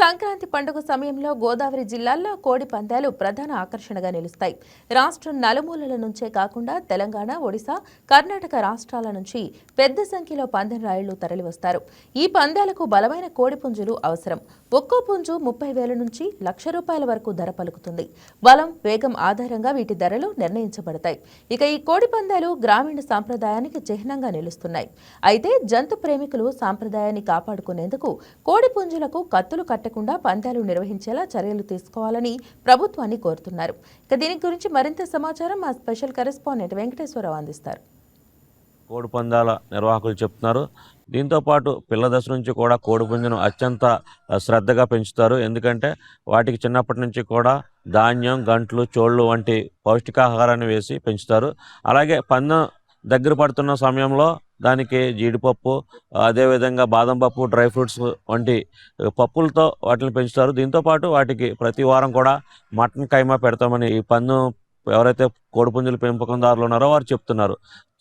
సంక్రాంతి పండుగ సమయంలో గోదావరి జిల్లాల్లో కోడి పందాలు ప్రధాన ఆకర్షణగా నిలుస్తాయి. రాష్ట్రం నలుమూలల నుంచే కాకుండా తెలంగాణ ఒడిశా కర్ణాటక రాష్ట్రాల నుంచి పెద్ద సంఖ్యలో పందెం రాయుళ్ళు తరలివస్తారు. ఈ పందాలకు బలమైన కోడి పుంజులు అవసరం. ఒక్కో పుంజు ముప్పై వేల నుంచి లక్ష రూపాయల వరకు ధర పలుకుతుంది. బలం వేగం ఆధారంగా వీటి ధరలు నిర్ణయించబడతాయి. ఇక ఈ కోడి పందాలు గ్రామీణ సాంప్రదాయానికి చిహ్నంగా నిలుస్తున్నాయి. అయితే జంతు ప్రేమికులు సాంప్రదాయాన్ని కాపాడుకునేందుకు కోడి పుంజులకు కత్తులు కట్ట కట్టకుండా పందాలు నిర్వహించేలా చర్యలు తీసుకోవాలని ప్రభుత్వాన్ని కోరుతున్నారు. ఇక దీని గురించి మరింత సమాచారం మా స్పెషల్ కరెస్పాండెంట్ వెంకటేశ్వరరావు అందిస్తారు. కోడి పందాల నిర్వాహకులు చెప్తున్నారు. దీంతో పాటు పిల్ల దశ నుంచి కూడా కోడి పుంజును అత్యంత శ్రద్ధగా పెంచుతారు. ఎందుకంటే వాటికి చిన్నప్పటి నుంచి కూడా ధాన్యం గంట్లు చోళ్ళు వంటి పౌష్టికాహారాన్ని వేసి పెంచుతారు. అలాగే పందెం దగ్గర పడుతున్న సమయంలో దానికి జీడిపప్పు అదేవిధంగా బాదం పప్పు డ్రై ఫ్రూట్స్ వంటి పప్పులతో వాటిని పెంచుతారు. దీంతో పాటు వాటికి ప్రతి వారం కూడా మటన్ కైమా పెడతామని ఈ పందు ఎవరైతే కోడిపుంజుల పెంపకందారులు ఉన్నారో వారు చెప్తున్నారు.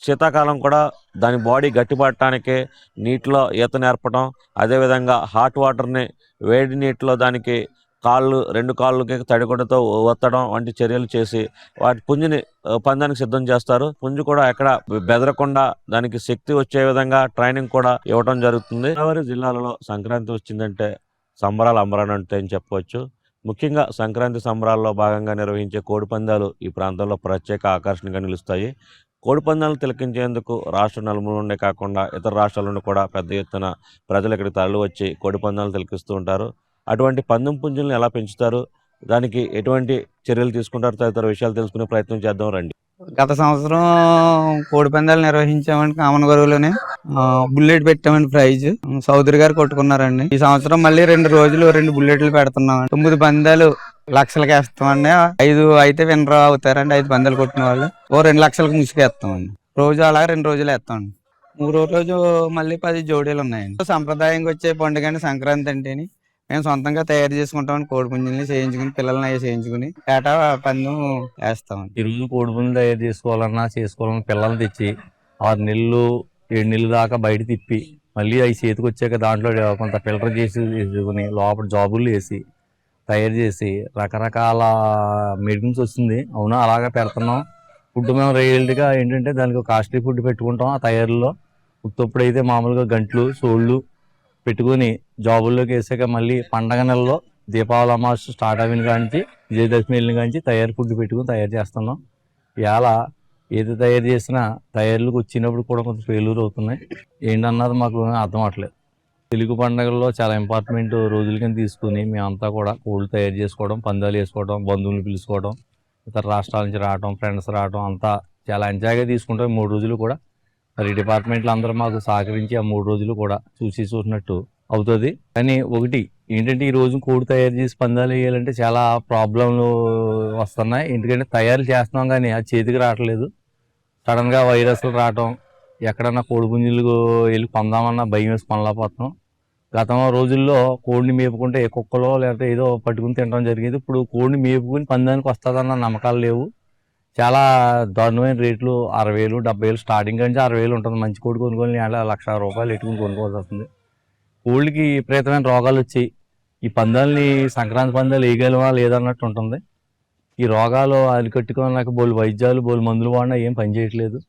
శీతాకాలం కూడా దాని బాడీ గట్టిపడటానికి నీటిలో ఈత నేర్పడం అదేవిధంగా హాట్ వాటర్ని వేడి నీటిలో దానికి కాళ్ళు రెండు కాళ్ళకి తడిగుడ్డతో ఒత్తడం వంటి చర్యలు చేసి వాటి పుంజుని పందానికి సిద్ధం చేస్తారు. పుంజు కూడా ఎక్కడ బెదరకుండా దానికి శక్తి వచ్చే విధంగా ట్రైనింగ్ కూడా ఇవ్వడం జరుగుతుంది. గోదావరి జిల్లాలలో సంక్రాంతి వచ్చిందంటే సంబరాలు అంబరాన్ని అని చెప్పవచ్చు. ముఖ్యంగా సంక్రాంతి సంబరాల్లో భాగంగా నిర్వహించే కోడి పందాలు ఈ ప్రాంతంలో ప్రత్యేక ఆకర్షణగా నిలుస్తాయి. కోడి పందాలను తిలకించేందుకు రాష్ట్ర నలుమూల నుండే కాకుండా ఇతర రాష్ట్రాల నుండి కూడా పెద్ద ఎత్తున ప్రజలు ఇక్కడికి తరలి వచ్చి కోడి పందాలు తిలకిస్తూ ఉంటారు. అటువంటి పందెం పుంజులను ఎలా పెంచుతారు? దానికి ఎటువంటి చర్యలు తీసుకుంటారు తదితర విషయాలు తెలుసుకునే ప్రయత్నం చేద్దాం రండి. గత సంవత్సరం కోడి పందాలు నిర్వహించామండి కామన్ గరువులోనే బుల్లెట్ పెట్టామండి ప్రైజ్. చౌదరి గారు కొట్టుకున్నారండి. ఈ సంవత్సరం మళ్ళీ రెండు రోజులు రెండు బుల్లెట్లు పెడుతున్నాం. తొమ్మిది పందాలు లక్షలకి వేస్తామండి. ఐదు అయితే వినర అవుతారండి. ఐదు పందాలు కొట్టిన వాళ్ళు. ఓ రెండు లక్షలకు ముసుకేస్తామండి. రోజు అలాగే రెండు రోజులు వేస్తామండి. మూడో రోజు మళ్ళీ పది జోడీలు ఉన్నాయండి. సంప్రదాయంగా వచ్చే పండుగ అండి సంక్రాంతి అంటేని. మేము సొంతంగా తయారు చేసుకుంటామని కోడి పుంజుల్ని చేయించుకుని పిల్లల్ని అవి చేయించుకుని ఏటా పందెం వేస్తాం. ఈ రోజు కోడి పుంజులు తయారు చేసుకోవాలన్నా చేసుకోవాలన్నా పిల్లల్ని తెచ్చి ఆరు నెలలు ఏడు నెలలు దాకా బయట తిప్పి మళ్ళీ అవి చేతికి వచ్చాక దాంట్లో కొంత ఫిల్టర్ చేసి చేసుకుని లోపల జాబులు వేసి తయారు చేసి రకరకాల మెడిసిన్స్ వస్తుంది అవునా? అలాగే పెడుతున్నాం. ఫుడ్ మేము రియల్గా ఏంటంటే దానికి కాస్ట్లీ ఫుడ్ పెట్టుకుంటాం ఆ తయారులో. ఉత్తప్పుడైతే మామూలుగా గంట్లు సోళ్ళు పెట్టుకొని జాబుల్లోకి వేసాక మళ్ళీ పండగ నెలలో దీపావళి అమావాస్య స్టార్ట్ అయిన కాంచి విజయదశమి వెళ్ళిన కాంచి తయారు ఫుడ్ పెట్టుకుని తయారు చేస్తున్నాం. ఇలా ఏది తయారు చేసినా తయారులకు వచ్చినప్పుడు కూడా కొంచెం ఫెయిల్యూర్ అవుతున్నాయి. ఏంటన్నది మాకు అర్థం అవట్లేదు తెలుగు పండుగల్లో చాలా ఇంపార్టెంట్ రోజుల కింద తీసుకుని మేమంతా కూడా కోళ్ళు తయారు చేసుకోవడం పందాలు వేసుకోవడం బంధువులు పిలుచుకోవడం ఇతర రాష్ట్రాల నుంచి రావడం ఫ్రెండ్స్ రావడం అంతా చాలా ఎంజాయ్గా తీసుకుంటాం. మూడు రోజులు కూడా మరి డిపార్ట్మెంట్లు అందరూ మాకు సహకరించి ఆ మూడు రోజులు కూడా చూసి చూసినట్టు అవుతుంది. కానీ ఒకటి ఏంటంటే ఈ రోజు కోడి తయారు చేసి పందాలు వేయాలంటే చాలా ప్రాబ్లంలు వస్తున్నాయి. ఎందుకంటే తయారు చేస్తున్నాం కానీ అది చేతికి రావట్లేదు. సడన్గా వైరస్లు రావటం ఎక్కడన్నా కోడి పుంజులు వెళ్ళి పొందామన్నా భయం వేసి పనలేకపోతున్నాం గత రోజుల్లో కోడిని మేపుకుంటే కుక్కలో లేకపోతే ఏదో పట్టుకుని తినడం జరిగేది. ఇప్పుడు కోడిని మేపుకుని పందానికి వస్తుందన్న నమ్మకాలు లేవు. చాలా దారుణమైన రేట్లు అరవై వేలు డెబ్బై వేలు స్టార్టింగ్ నుంచి అరవై వేలు ఉంటుంది. మంచి కోడి కొనుక్కొని అలా లక్ష రూపాయలు ఎట్టుకుని కొనుక్కోవాల్సి వస్తుంది. కోళ్ళకి విపరీతమైన రోగాలు వచ్చి ఈ పందాలని సంక్రాంతి పందాలు వేయగలవా లేదన్నట్టు ఉంటుంది. ఈ రోగాలు అరికట్టుకోలేక బోలు వైద్యాలు బోలు మందులు వాడినా ఏం పనిచేయట్లేదు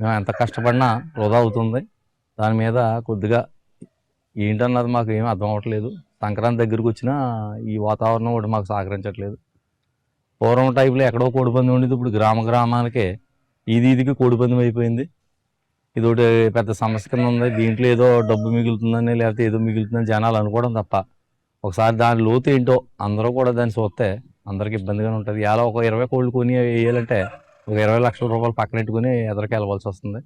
మేము ఎంత కష్టపడినా వృధా అవుతుంది. దాని మీద కొద్దిగా ఏంటన్నది మాకు ఏం అర్థం అవ్వట్లేదు. సంక్రాంతి దగ్గరికి వచ్చినా ఈ వాతావరణం కూడా మాకు సహకరించట్లేదు. పూర్వం టైపులో ఎక్కడో కోడిపందెం ఉండేది. ఇప్పుడు గ్రామ గ్రామాలకే ఇది ఇదికి కోడిపందెం అయిపోయింది. ఇది ఒకటి పెద్ద సమస్య కింద ఉంది. దీంట్లో ఏదో డబ్బు మిగులుతుందని లేకపోతే ఏదో మిగులుతుందని జనాలు అనుకోవడం తప్ప ఒకసారి దాని లోతు ఏంటో అందరూ కూడా దాన్ని చూస్తే అందరికి ఇబ్బందిగానే ఉంటుంది. ఇలా ఒక ఇరవై కోళ్ళు కొని వేయాలంటే ఒక ఇరవై లక్షల రూపాయలు పక్కనెట్టుకుని ఎదరికి వెళ్ళవలసి వస్తుంది.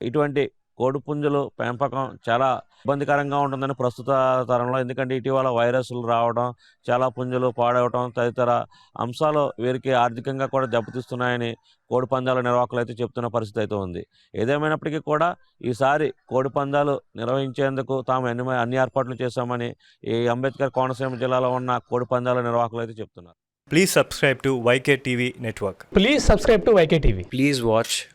ఇటువంటి కోడిపుంజులు పెంపకం చాలా ఇబ్బందికరంగా ఉంటుందని ప్రస్తుత తరంలో ఎందుకంటే ఇటీవల వైరస్లు రావడం చాలా పుంజులు పాడవటం తదితర అంశాలు వీరికి ఆర్థికంగా కూడా దెబ్బతీస్తున్నాయని కోడి పందాల నిర్వాహకులు అయితే చెప్తున్న పరిస్థితి అయితే ఉంది ఏదేమైనప్పటికీ కూడా ఈసారి కోడి పందాలు నిర్వహించేందుకు తాము అన్ని అన్ని ఏర్పాట్లు చేశామని ఈ అంబేద్కర్ కోనసీమ జిల్లాలో ఉన్న కోడి పందాల నిర్వాహకులు అయితే చెప్తున్నారు Please subscribe to YK TV Network. Please subscribe to YK TV. Please watch